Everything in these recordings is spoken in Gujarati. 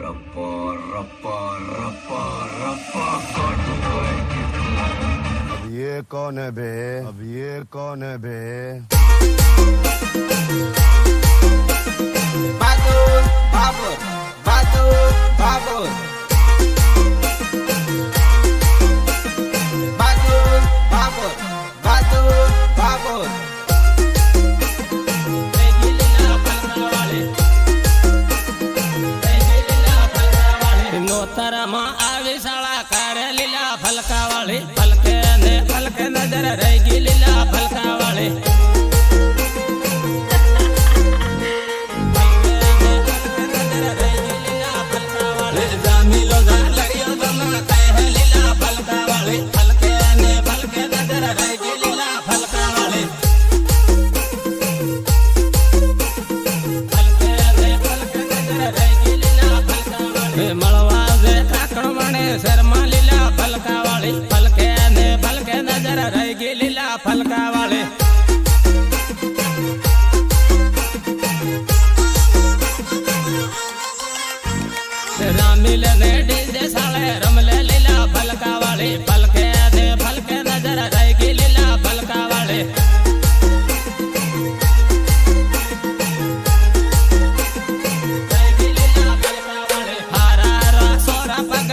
ரப்பா ரப்பா ரப்பா ரப்பா காட்டு अब ये कौन है बे अब ये कौन है बे માં આવી શાળા કરે લીલા ફલકા વાળી ફલકે ને ફલકે નજર રહી ગઈ લીલા ફલકા વાળી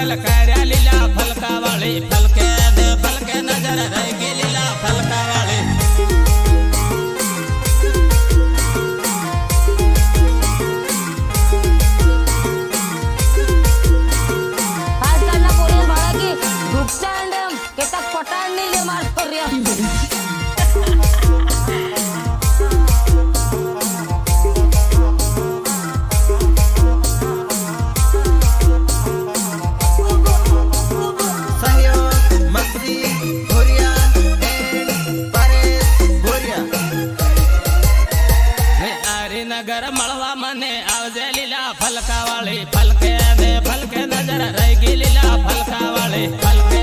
ફલકાર્યા લીલા ફલકા વાળી ફલકે ફલકે નજર રહી फलके दे फलके नज़र रहेगी लीला फलका वाले फलके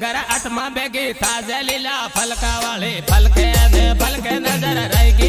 घर अटमा बेगी ताजे लीला फलका वाले फलके फलके नज़र रहेगी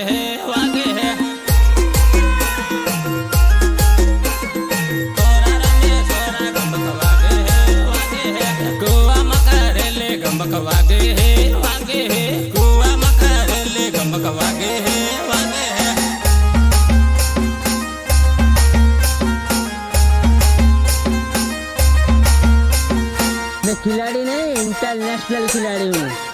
एक्स प्लेयर खिलाड़ी हूँ।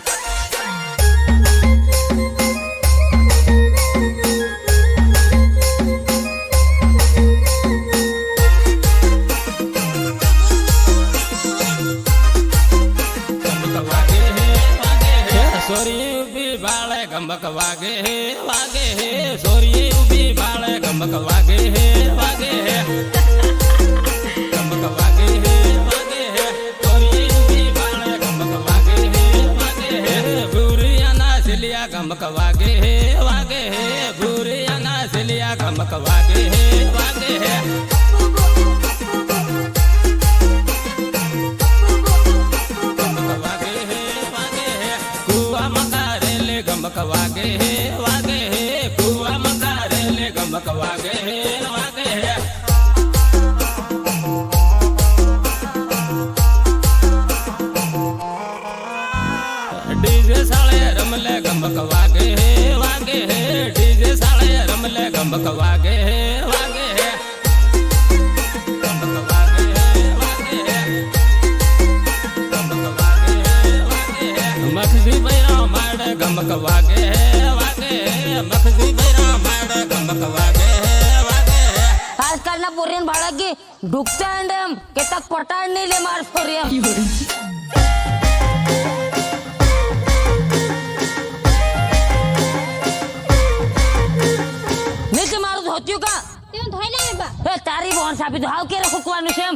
fuck a lot. ડુકટાંડમ કે તક પટાણ નહીં લે માર ફોરિયમ મેં કે મારું ધોત્યું કા? તું ધોઈ લે બા. તારી બોન સાપી તો કે રખુકવાનું છે એમ.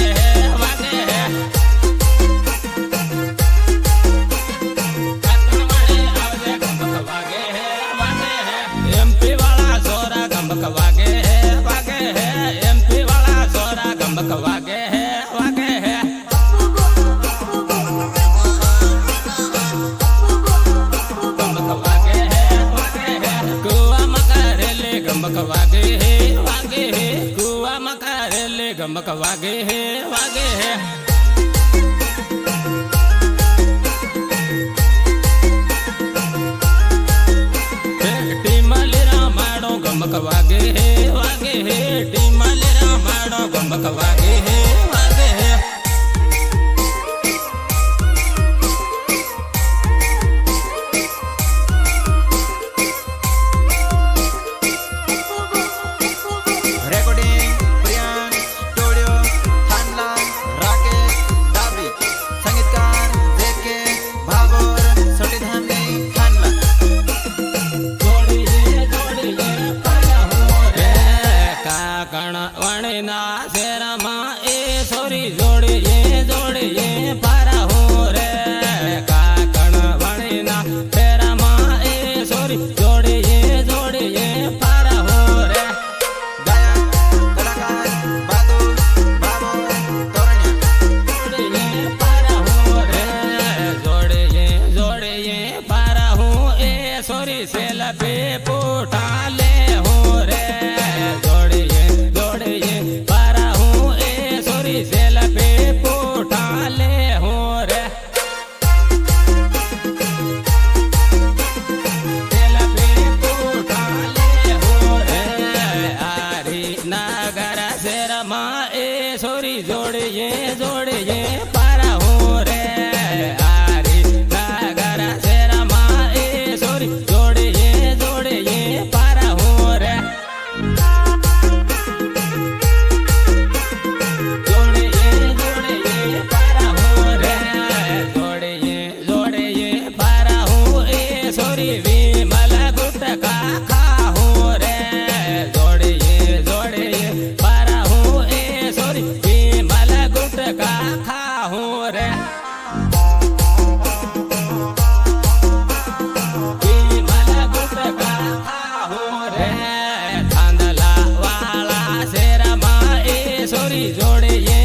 मकवागे हे, वागे हे। कुआ मकारेले गमक वागे हे वागे हे। गमक वागे वागे टीमल रामाणो वागे જોડીએ જોડીએ ધંધલા વાળા શેરામાં એ સોરી જોડે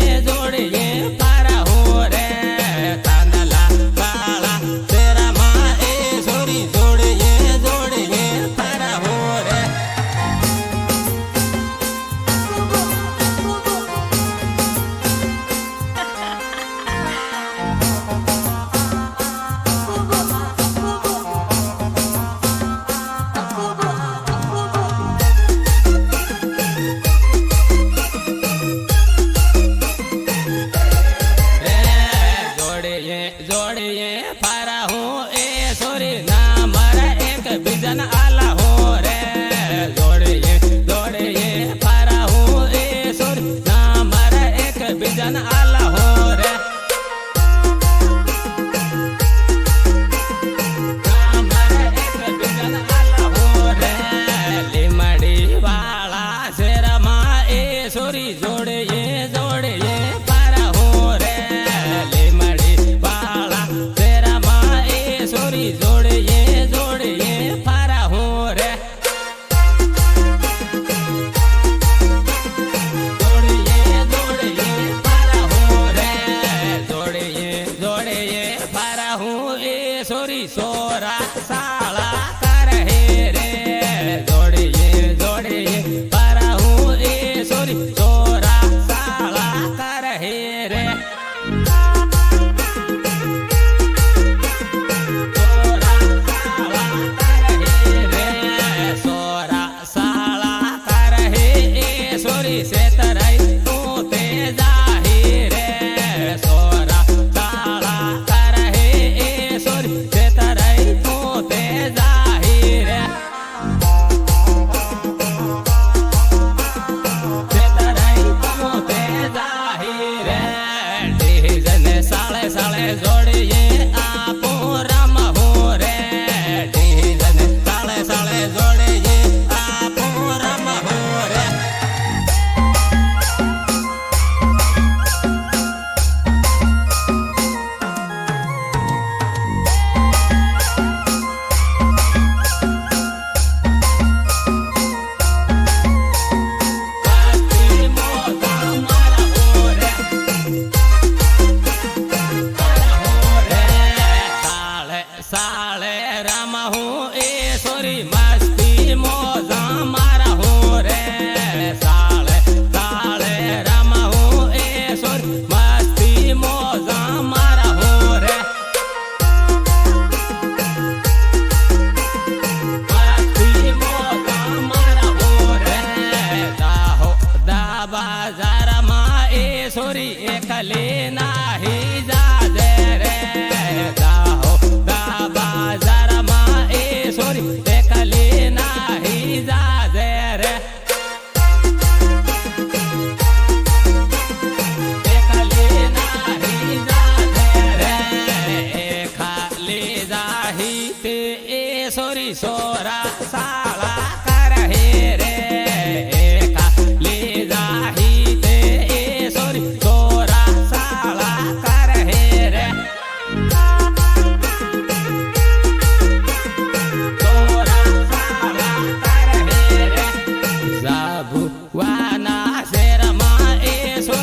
બાજારમાં એ સોરી એકલી ના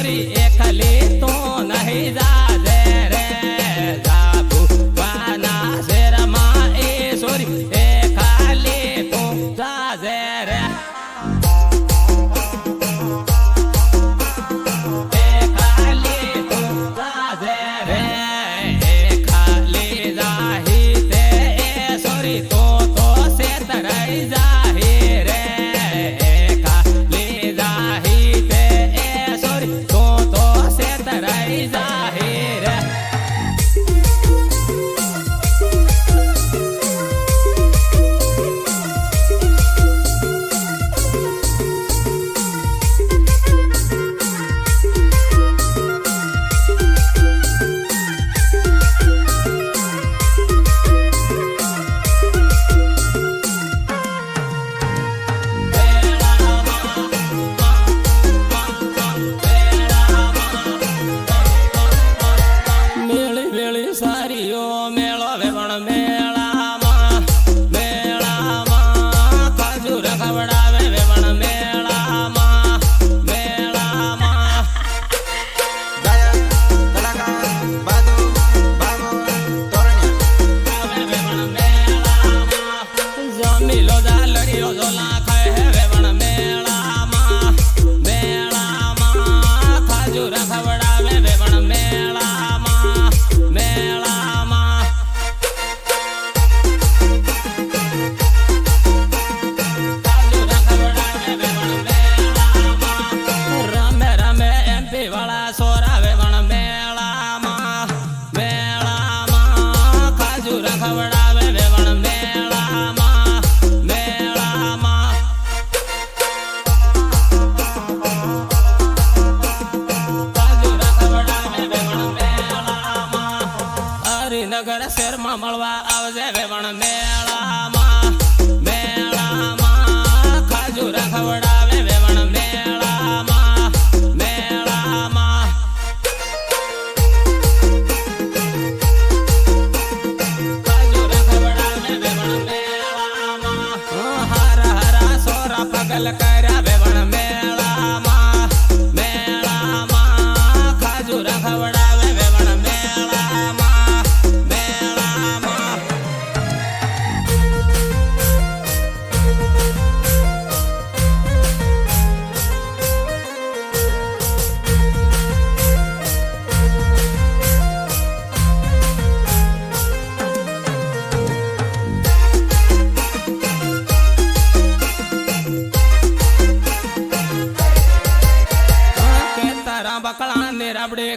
everybody.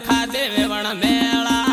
ખાધે વેવણ મેળામાં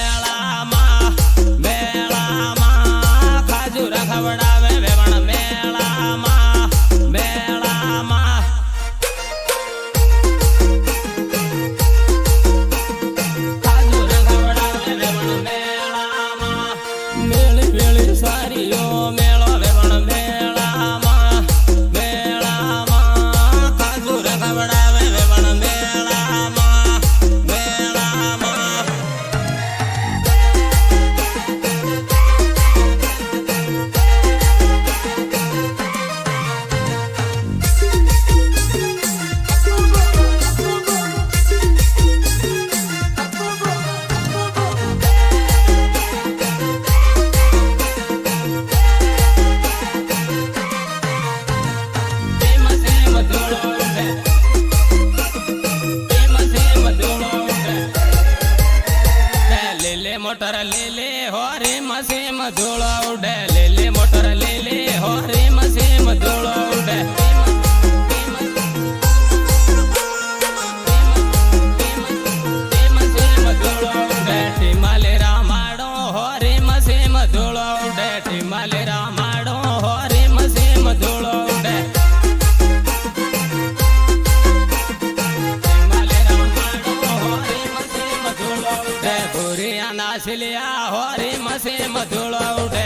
મેળામાં મેળામાં ખાજુરા ખવડાવે રે મસે મધુળો ઉડે